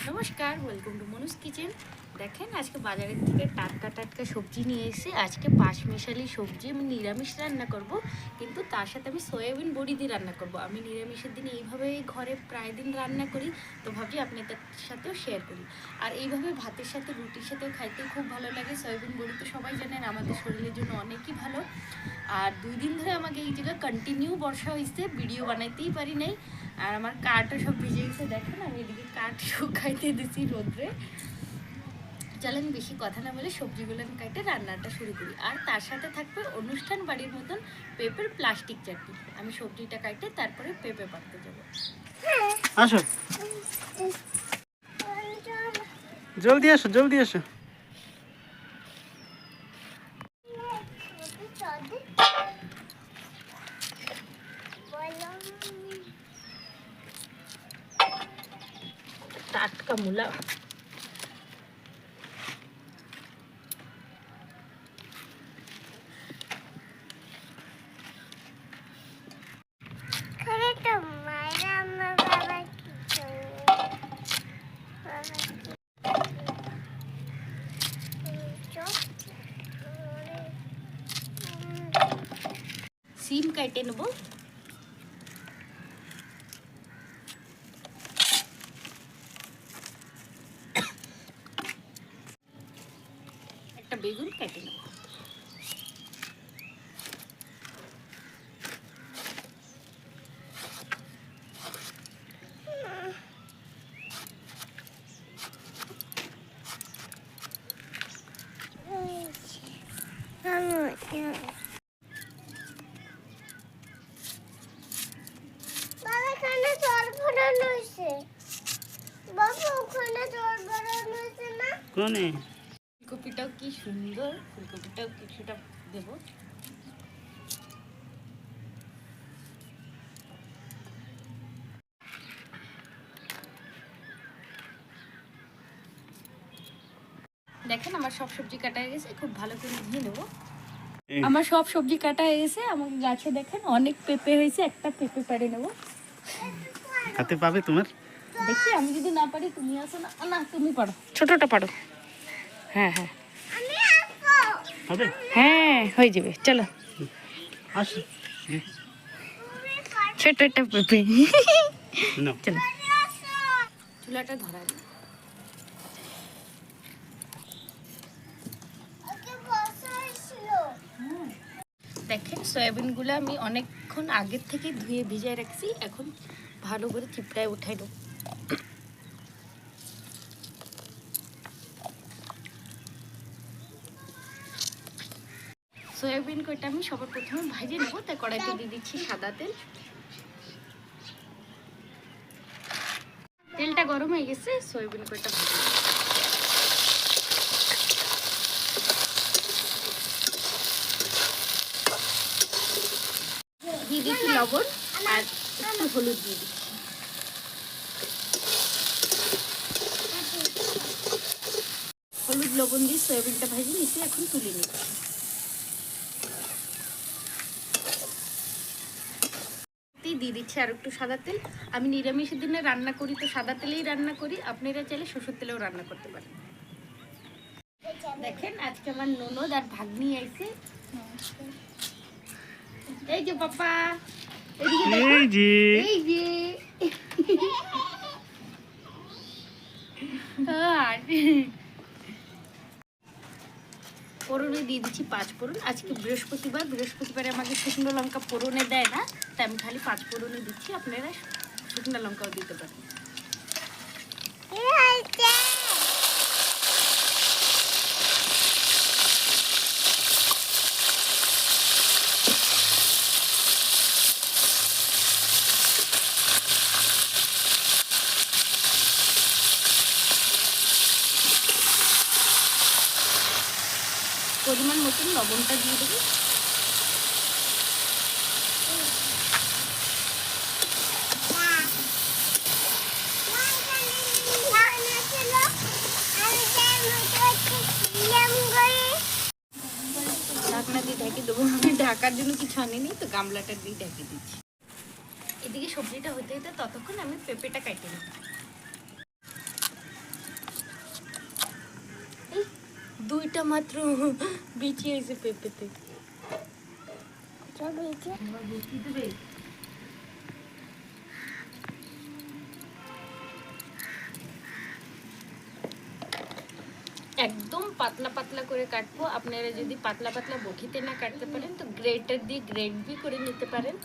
নমস্কার welcome to মনুস kitchen দেখেন, আজকে বাজারের থেকে টাটকা টাটকা সবজি নিয়ে এসে আজকে পাঁচমিশালি সবজি আমি নিরামিষ রান্না করব, কিন্তু তার সাথে আমি সয়াবিন বড়ি দিয়ে রান্না করব। আমি নিরামিষের দিন এইভাবে ঘরে প্রায় দিন রান্না করি, তো ভাবছি আপনাদের সাথেও শেয়ার করি। আর এইভাবে ভাতের সাথে, রুটির সাথেও খাইতে খুব ভালো লাগে। সয়াবিন বড়ি তো সবাই জানেন আমাদের শরীরের জন্য অনেকই ভালো। আর দুই দিন ধরে আমাকে এই জায়গায় কন্টিনিউ বর্ষা হয়েছে ভিডিও বানাইতেই পারি নাই। আর আমার কাঠও সব ভিজে গেছে। দেখেন, আমি এদিকে কাঠ শুকাইতে দিছি রোদ্রে। চলেন বেশি কথা না বলে সবজিগুলো আমি কাটে রান্নাটা শুরু করি। আর তার সাথে থাকবে অনুষ্ঠান বাড়ির মতন পেঁপের প্লাস্টিক চাটনি। আমি সবজিটা কাটে তারপরে পেঁপে পাততে যাব। আসো। জলদি আসো জলদি আসো। টাটকা মূলা। সিম কাটে নেব একটা বেগুন কেটে নেব বাবা এখানে জল ভরানো হয়েছে বাবা ওখানে জল ভরানো হয়েছে না কোনে? ফুলকপিটাও কি সুন্দর ফুলকপিটাও কিছুটা দেবো। দেখেন আমার সব সবজি কাটা হয়ে গেছে খুব ভালো করে ধুয়ে নেব। আমার সব সবজি কাটা হয়ে গেছে আমার গাছে দেখেন অনেক পেঁপে হয়েছে একটা পেঁপে পাড়ে নেব। হাতে পাবে তোমার? দেখি আমি যদি না পারি তুমি আসো না। না তুমি পারো। ছোটটা পারো। হ্যাঁ হ্যাঁ। আমি হবে? হ্যাঁ হয়ে যাবে চলো। আসো। ছোট একটা পেঁপে। চলো। চুলাটা ধরা হয়েছিল। দেখেন সয়াবিনগুলো আমি অনেকক্ষণ আগের থেকে ধুয়ে ভিজায় রাখছি। এখন ভালো করে চিপটায় উঠাই দেবো সয়াবিন কয়টা আমি সবার প্রথমে ভাজে নেব তাই কড়াইতে দিয়ে দিচ্ছি সাদা তেল। তেলটা গরম হয়ে গেছে, সয়াবিন কয়টা ভাজে দিয়ে দিচ্ছি লবণ আর একটু হলুদ দিয়ে দিচ্ছি। হলুদ লবণ দিয়ে সয়াবিনটা ভাজি নিচ্ছি এখন তুলে নিচ্ছি তেই দিয়ে দিচ্ছি আর একটু সাদা তেল। আমি নিরামিষের দিনে রান্না করি তো সাদা তেলেই রান্না করি। আপনারা চাইলে সরষের তেলেও রান্না করতে পারেন। দেখেন আজকে আমার ননদ আর ভাগ্নি আইছে। এই যে পাপা এই যে। এই যে। আর ফোড়নে দিয়ে দিচ্ছি পাঁচ ফোড়ন। আজকে বৃহস্পতিবার, বৃহস্পতিবারে আমাকে শুকনো লঙ্কা ফোড়নে দেয় না, তাই আমি খালি পাঁচ ফোড়নে দিচ্ছি। আপনারা শুকনো লঙ্কাও দিতে পারেন কি হয়েছে পরিমাণ মতন লবণটা দিয়ে দেবো। ঢাকনা দিয়ে দেবো। আমি ঢাকার জন্য কিছু আনিনি, তো গামলাটা দিয়ে ঢেকে দিচ্ছি। এদিকে সবজিটা হতে হতে ততক্ষণ আমি পেঁপেটা কেটে নেব। দুইটা মাত্র বিচি হয়েছে পেঁপেতে একদম পাতলা পাতলা করে কাটবো। আপনারা যদি পাতলা পাতলা বটিতে না কাটতে পারেন তো গ্রেটার দিয়ে গ্রেট বি করে নিতে পারেন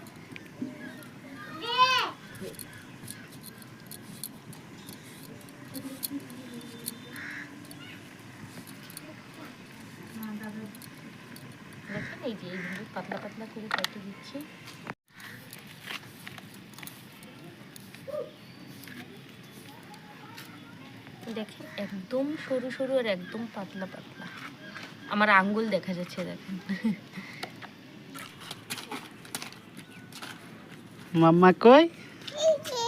দেখেন এই যে এইভাবে পাতলা পাতলা করে কেটে দিচ্ছি। দেখেন, একদম সরু সরু আর একদম পাতলা পাতলা। আমার আঙ্গুল দেখা যাচ্ছে দেখেন। মাম্মা কই এই যে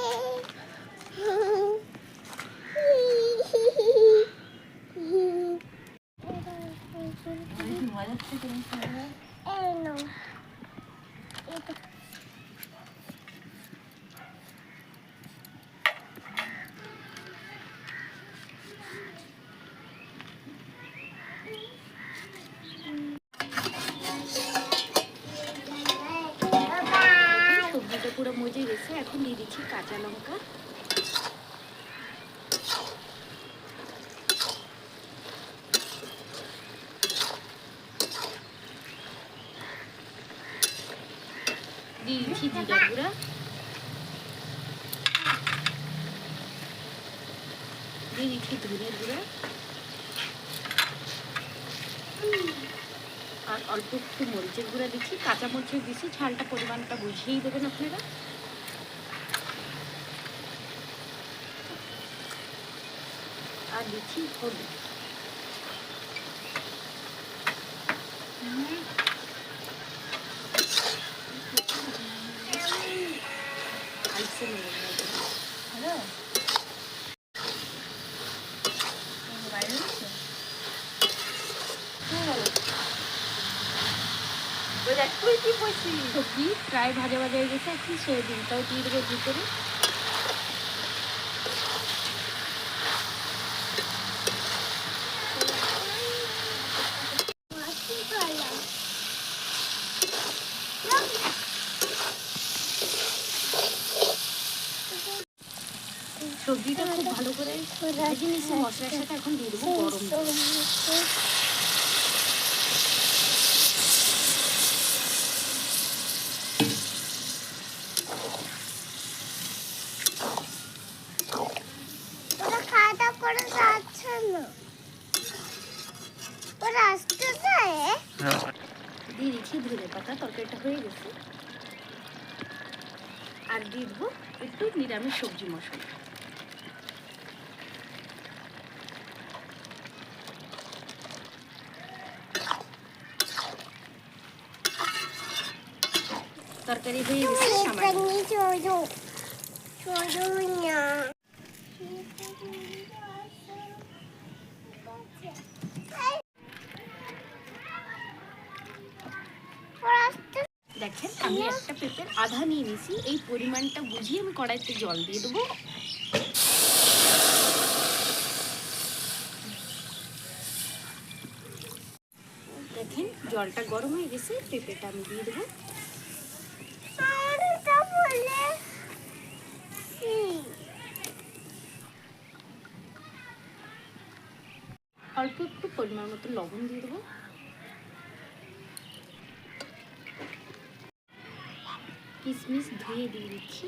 এই নাও এটা সবজিটা পুরো মজে গেছে এখন দিয়ে দিচ্ছি কাঁচা লঙ্কা। দিয়ে জিরা গুঁড়া। দিয়ে দিচ্ছি ধনের গুঁড়া। আর অল্প একটু মরিচের গুঁড়া দিচ্ছি। কাঁচা মরিচের দিচ্ছি ঝালটা পরিমাণটা বুঝিয়েই দেবেন আপনারা। আর দিচ্ছি হলুদ। না এটা। হ্যালো বাইরে হচ্ছে সবজি প্রায় ভাজা ভাজা হয়ে গেছে এখন সয়াবিনটাও দিয়ে দেবো ভিতরে। সবজিটা খুব ভালো করে ভেজে নিচ্ছি মশলার সাথে এখন দিয়ে দেবো গরম দিচ্ছি ধনে পাতা তরকারিটা হয়ে গেছে। আর দিয়ে দেবো একটু নিরামিষ সবজি মশলা। তরকারি হয়ে গেছে দেখেন আমি একটা পেঁপের আধা নিয়ে নিয়েছি। এই পরিমাণটা বুঝিয়ে আমি কড়াইতে জল দিয়ে দেবো। দেখেন জলটা গরম হয়ে গেছে পেঁপেটা আমি দিয়ে দেবো আর এটা বলে হুম অল্প একটু মতো লবণ দিয়ে দেবো কিশমিশ ধুয়ে দিয়ে দিচ্ছি।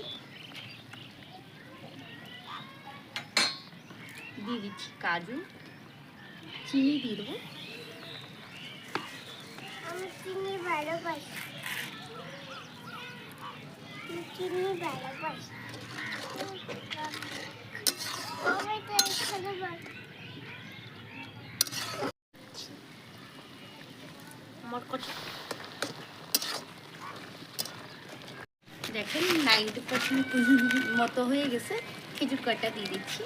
দিয়ে দিচ্ছি কাজু, চিনি দিয়ে দেবো। চিনি ভালোবাসি। ভালোবাসি। দেখেন নাইনটি পার্সেন্ট মতো হয়ে গেছে। খেজুর কয়টা দিয়ে দিচ্ছি।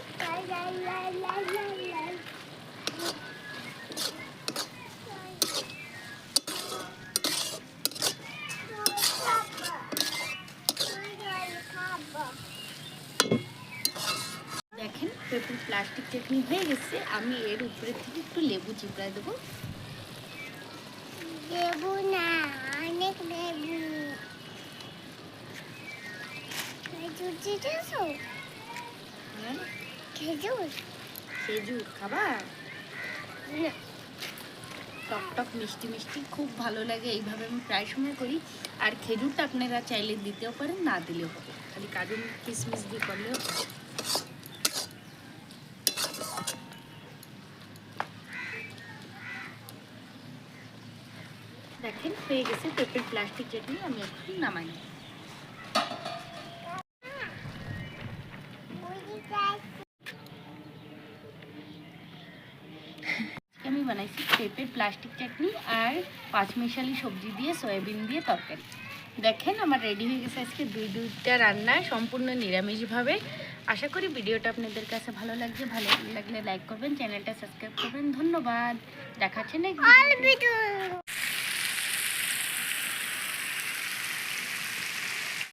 দেখেন প্লাস্টিক চাটনি হয়ে গেছে। আমি এর উপরে থেকে একটু লেবু চিপড়ায় দেবো। দেবু না অনেক দেবু। খেজুর দিতেছো হ্যাঁ? খেজুর? খেজুর খাবার? টক টক মিষ্টি মিষ্টি খুব ভালো লাগে। এইভাবে আমি প্রায় সময় করি। আর খেজুরটা আপনারা চাইলে দিতেও পারেন না দিলেও হবে। খালি কাজু কিশমিশ দিয়ে করলেও দেখেন, হয়ে গেছে, পেঁপের প্লাস্টিক চাটনি আমি একটু নামাই আমি বানাইছি পেঁপের প্লাস্টিক চাটনি আর পাঁচমিশালি সবজি দিয়ে, সয়াবিন দিয়ে তরকারি। দেখেন, আমার রেডি হয়ে গেছে আজকে দুই দুইটা রান্না, সম্পূর্ণ নিরামিষভাবে। আশা করি ভিডিওটা আপনাদের কাছে ভালো লাগছে। ভালো লাগলে লাইক করবেন, চ্যানেলটা সাবস্ক্রাইব করবেন। ধন্যবাদ। দেখাচ্ছে নেক্সট অল্প